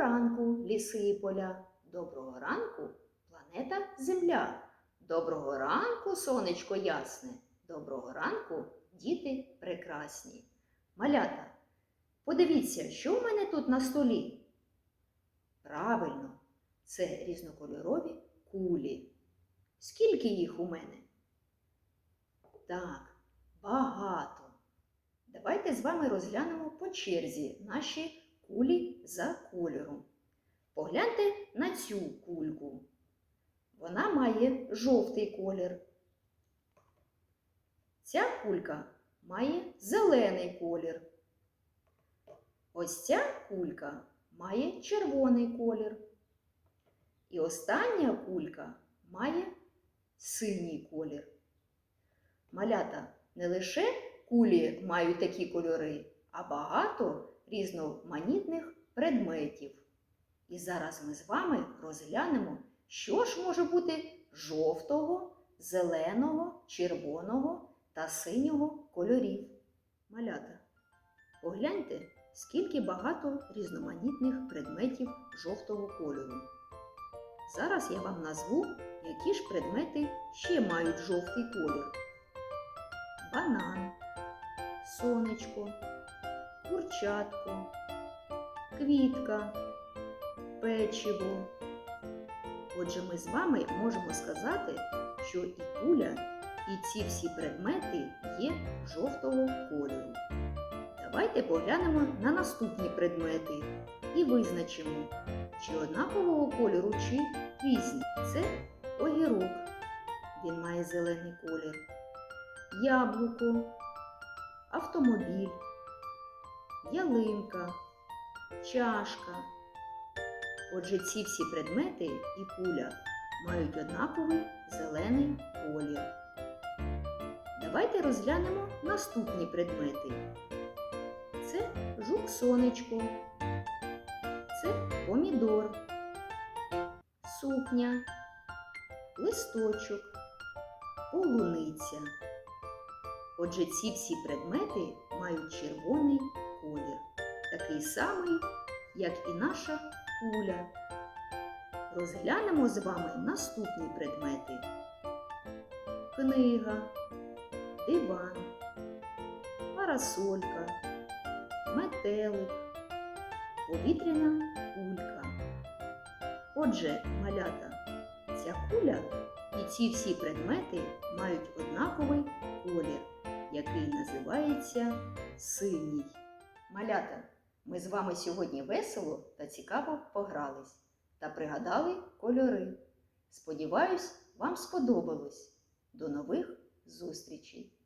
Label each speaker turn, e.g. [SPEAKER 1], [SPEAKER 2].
[SPEAKER 1] ранку, ліси і поля. Доброго ранку, планета Земля. Доброго ранку, сонечко ясне. Доброго ранку, діти прекрасні. Малята, подивіться, що в мене тут на столі. Правильно, це різнокольорові кулі. Скільки їх у мене? Так, багато. Давайте з вами розглянемо по черзі наші кулі за кольором. Погляньте на цю кульку. Вона має жовтий колір. Ця кулька має зелений колір. Ось ця кулька має червоний колір. І остання кулька має синій колір. Малята не лише кулі мають такі кольори, а багато різноманітних предметів. І зараз ми з вами розглянемо, що ж може бути жовтого, зеленого, червоного та синього кольорів. Малята, погляньте, скільки багато різноманітних предметів жовтого кольору. Зараз я вам назву, які ж предмети ще мають жовтий колір. Банан, сонечко, курчатко, квітка, печиво. Отже, ми з вами можемо сказати, що і куля, і ці всі предмети є жовтого кольору. Давайте поглянемо на наступні предмети і визначимо, чи однакового кольору, чи різні. Це огірок. Він має зелений колір, яблуко, автомобіль, ялинка, чашка. Отже, ці всі предмети і куля мають однаковий зелений колір. Давайте розглянемо наступні предмети. Це жук-сонечко, це помідор, сукня, листочок, полуниця. Отже, ці всі предмети мають червоний колір, такий самий, як і наша куля. Розглянемо з вами наступні предмети: книга, диван, парасолька, метелик, повітряна кулька. Отже, малята, ця куля і ці всі предмети мають однаковий колір, який називається синій. Малята, ми з вами сьогодні весело та цікаво погрались та пригадали кольори. Сподіваюсь, вам сподобалось. До нових зустрічей!